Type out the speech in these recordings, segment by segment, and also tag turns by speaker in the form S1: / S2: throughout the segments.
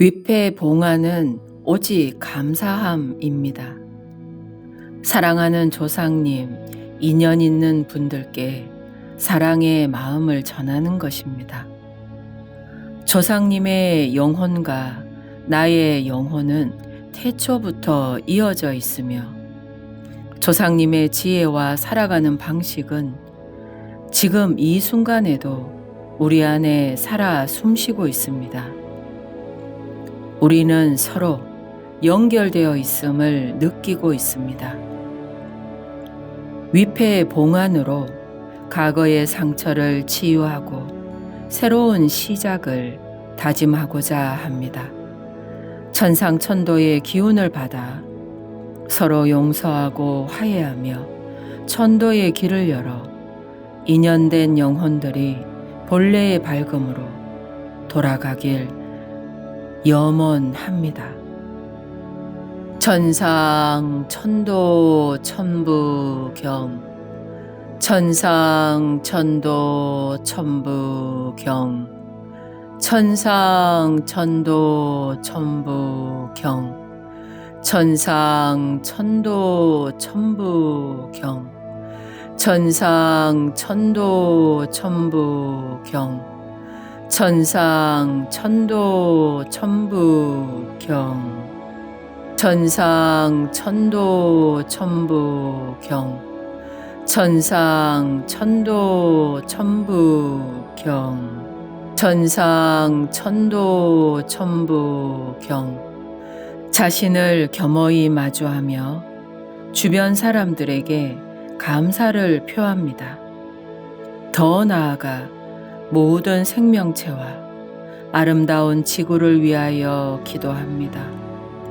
S1: 위패 봉화는 오직 감사함입니다. 사랑하는 조상님, 인연 있는 분들께 사랑의 마음을 전하는 것입니다. 조상님의 영혼과 나의 영혼은 태초부터 이어져 있으며 조상님의 지혜와 살아가는 방식은 지금 이 순간에도 우리 안에 살아 숨쉬고 있습니다. 우리는 서로 연결되어 있음을 느끼고 있습니다. 위패 봉안으로 과거의 상처를 치유하고 새로운 시작을 다짐하고자 합니다. 천상천도의 기운을 받아 서로 용서하고 화해하며 천도의 길을 열어 인연된 영혼들이 본래의 밝음으로 돌아가길 염원합니다. 천상 천도 천부경. 천상 천도 천부경. 천상 천도 천부경. 천상 천도 천부경. 천상 천도 천부경 천상 천도 천부경. 천상 천도 천부경. 천상 천도 천부경. 천상 천도 천부경. 자신을 겸허히 마주하며 주변 사람들에게 감사를 표합니다. 더 나아가 모든 생명체와 아름다운 지구를 위하여 기도합니다.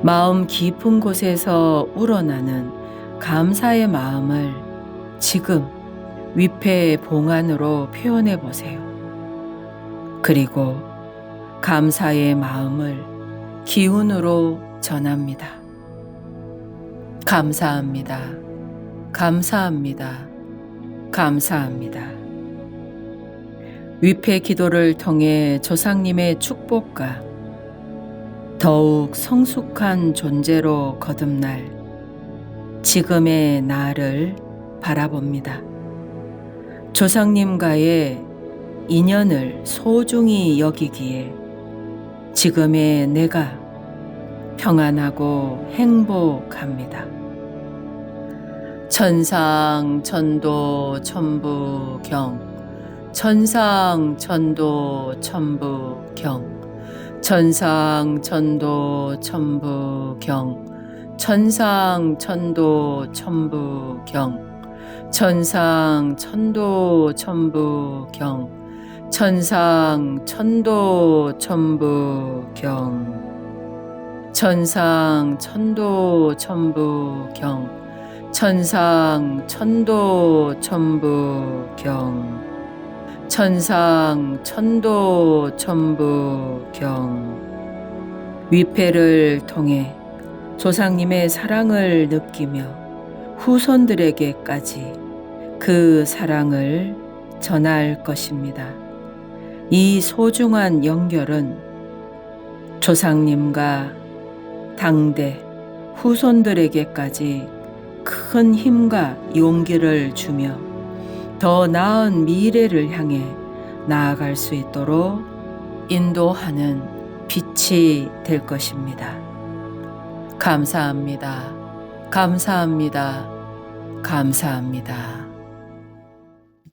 S1: 마음 깊은 곳에서 우러나는 감사의 마음을 지금 위패의 봉안으로 표현해 보세요. 그리고 감사의 마음을 기운으로 전합니다. 감사합니다. 감사합니다. 감사합니다. 위패 기도를 통해 조상님의 축복과 더욱 성숙한 존재로 거듭날 지금의 나를 바라봅니다. 조상님과의 인연을 소중히 여기기에 지금의 내가 평안하고 행복합니다. 천상, 천도, 천부경, 천상 천도 천부 경. 천상 천도 천부 경. 천상 천도 천부 경. 천상 천도 천부경. 천상 천도 천부경. 천상 천도 천부경. 천상 천도 천부경 천상 천도 천부경 위패를 통해 조상님의 사랑을 느끼며 후손들에게까지 그 사랑을 전할 것입니다. 이 소중한 연결은 조상님과 당대 후손들에게까지 큰 힘과 용기를 주며 더 나은 미래를 향해 나아갈 수 있도록 인도하는 빛이 될 것입니다. 감사합니다. 감사합니다. 감사합니다.